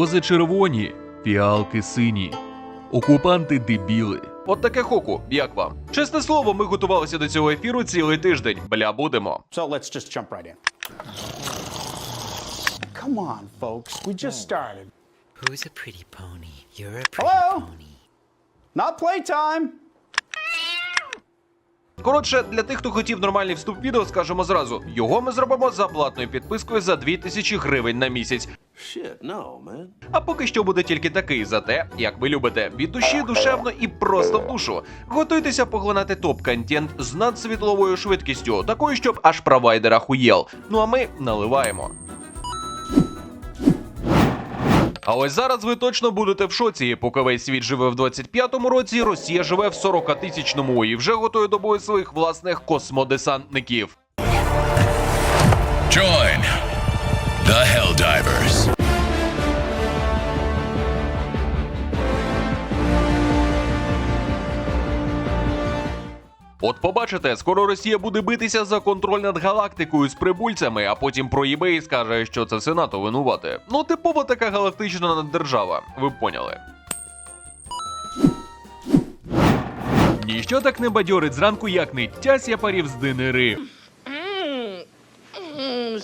Рози червоні, фіалки сині, окупанти дебіли. От таке хоку, як вам? Чесне слово, ми готувалися до цього ефіру цілий тиждень. Бля, будемо. So let's just jump right in. Come on, folks. We just started. Who's a pretty pony? You're a pretty Hello? pony. Not playtime. Коротше, для тих, хто хотів нормальний вступ в відео, скажемо зразу: його ми зробимо за платною підпискою за 2000 гривень на місяць. Shit, no, man. А поки що буде тільки такий за те, як ви любите, від душі душевно і просто в душу. Готуйтеся поглинати топ-контент з надсвітловою швидкістю, такою, щоб аж провайдер ахуєл. Ну а ми наливаємо. А ось зараз ви точно будете в шоці. Поки весь світ живе в 25-му році, Росія живе в 40-тисячному і вже готує до бою своїх власних космодесантників. Join the Helldivers. От побачите, скоро Росія буде битися за контроль над галактикою з прибульцями, а потім про eBay і скаже, що це все НАТО винувати. Ну, типова така галактична наддержава. Ви поняли. Ніщо так не бадьорить зранку, як ниття сяпарів з динери.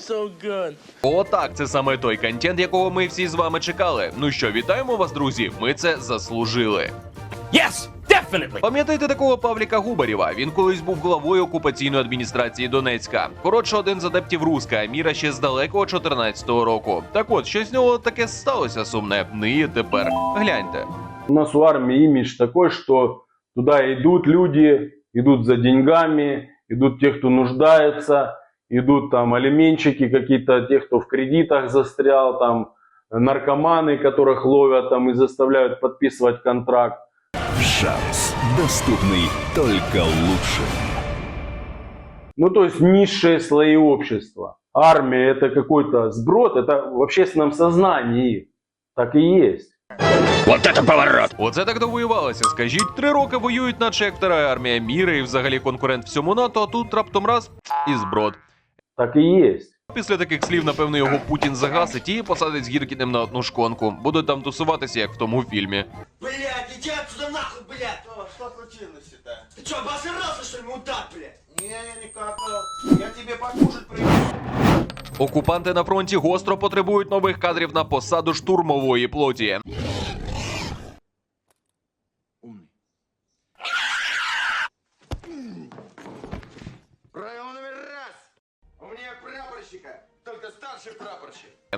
So good. Отак, це саме той контент, якого ми всі з вами чекали. Ну що, вітаємо вас, друзі. Ми це заслужили. Yes, definitely. Пам'ятаєте такого Павліка Губарєва? Він колись був главою окупаційної адміністрації Донецька. Коротше, один з адептів руска міра ще з далекого 14-го року. Так от, що з нього таке сталося сумне. Ниє тепер. Гляньте. У нас у армии имидж такой, что туда идут люди, идут за деньгами, идут те, кто нуждается, идут там алименщики какие-то, те, кто в кредитах застрял, там наркоманы, которых ловят там и заставляют подписывать контракт. Шанс, доступный только лучшим. Ну, то есть низшие слои общества. Армия это какой-то сброд, это в общественном сознании. Так и есть. Оце так довоювалося. Скажіть, три роки воюють, наче як втора армія міри і взагалі конкурент всьому НАТО, а тут раптом раз і зброд. Так и есть. Після таких слів, напевно, його Путін загасить і посадить з Гіркіним на одну шконку. Будуть там тусуватися, як в тому фільмі. Блять, иди отсюда нахуй, блядь! О, что случилось-то? Ты что, обосрался, что ли, мудак, блядь? Не, я никак. Я тебе покушать принесу. Окупанти на фронті гостро потребують нових кадрів на посаду штурмової плоті.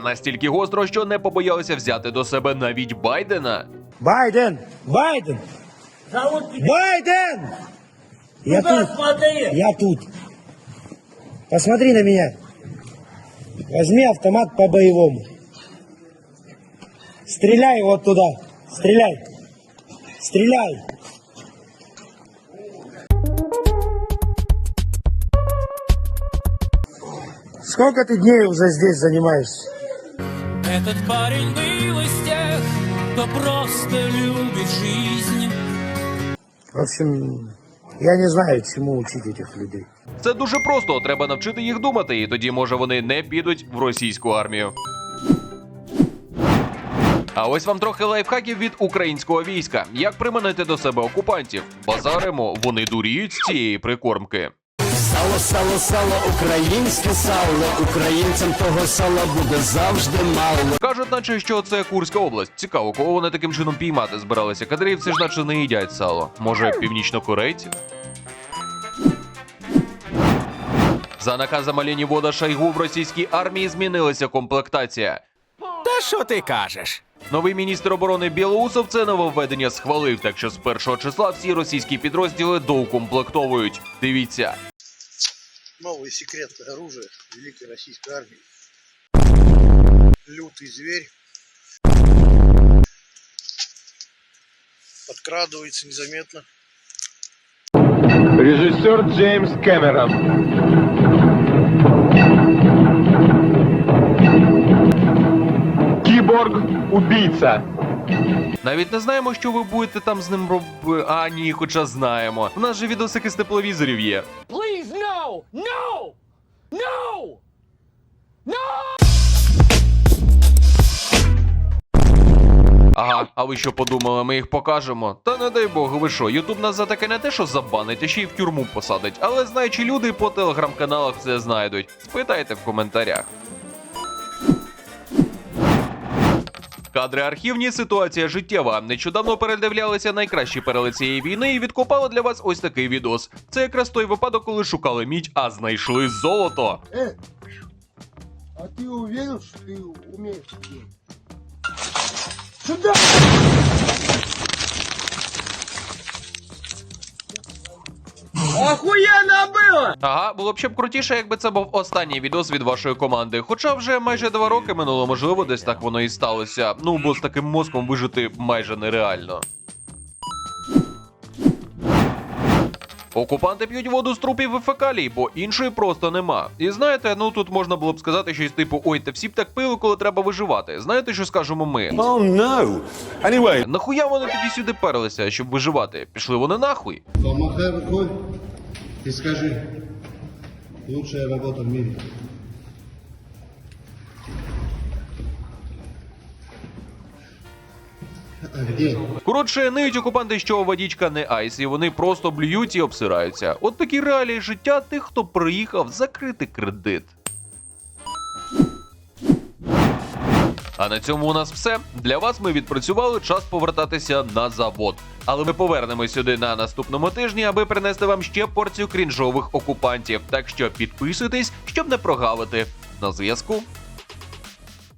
Настільки гостро, що не побоялися взяти до себе навіть Байдена. Байден! Байден! Байден! Я тут. Я тут. Посмотри на меня. Возьми автомат по-боевому. Стреляй вот туда. Стреляй. Стреляй. Сколько ты дней уже здесь занимаешься? Этот парень был из тех, кто просто любит жизнь. В общем, я не знаю, чему учить этих людей. Це дуже просто. Треба навчити їх думати, і тоді може вони не підуть в російську армію. А ось вам трохи лайфхаків від українського війська. Як приманити до себе окупантів? Базаримо, вони дуріють з цієї прикормки. Сало, сало, сало, українське сало, українцям того сала буде завжди мало. Кажуть, наче що це Курська область. Цікаво, кого вони таким чином піймати збиралися. Кадрівці ж наче не їдять сало. Може, північнокорейці? За наказом Вода Шайгу в російській армії змінилася комплектація. Та що ти кажеш? Новий міністр оборони Білоусов це нововведення схвалив, так що з першого числа всі російські підрозділи доукомплектовують. Дивіться. новое секретное оружие Великой Российской Армии. Лютый зверь. Подкрадывается незаметно. Режиссер Джеймс Кэмерон. Киборг-убийца. Навіть не знаємо, що ви будете там з ним робити. А ні, хоча знаємо. У нас же відосики з тепловізорів є. Please, no! No! No! No! Ага, а ви що подумали, ми їх покажемо? Та не дай Бог, ви що, Ютуб нас за таке не те, що забанить, а ще й в тюрму посадить. Але знаючи люди по телеграм-каналах це знайдуть. Спитайте в коментарях. Кадри архівні, ситуація життєва. Нещодавно передивлялися найкращі перели цієї війни і відкопали для вас ось такий відос. Це якраз той випадок, коли шукали мідь, а знайшли золото. Э, а ты уверен, что ты умеешь Делать? Сюда! Ага, було б ще б крутіше, якби це був останній відос від вашої команди. Хоча вже майже два роки минуло, можливо, десь так воно і сталося. Ну бо з таким мозком вижити майже нереально. Окупанти п'ють воду з трупів і фекалій, бо іншої просто нема. І знаєте, ну тут можна було б сказати щось типу: ой, та всі б так пили, коли треба виживати. Знаєте, що скажемо ми? Oh no. Anyway, Нахуя вони тоді сюди перлися, щоб виживати? Пішли вони нахуй. И скажи, лучшая работа в мире. Коротше, ниють окупанти, що водічка не айс, і вони просто блюють і обсираються. От такі реалії життя тих, хто приїхав закрити кредит. А на цьому у нас все. Для вас ми відпрацювали час повертатися на завод. Але ми повернемось сюди на наступному тижні, аби принести вам ще порцію крінжових окупантів. Так що підписуйтесь, щоб не прогавити. На зв'язку.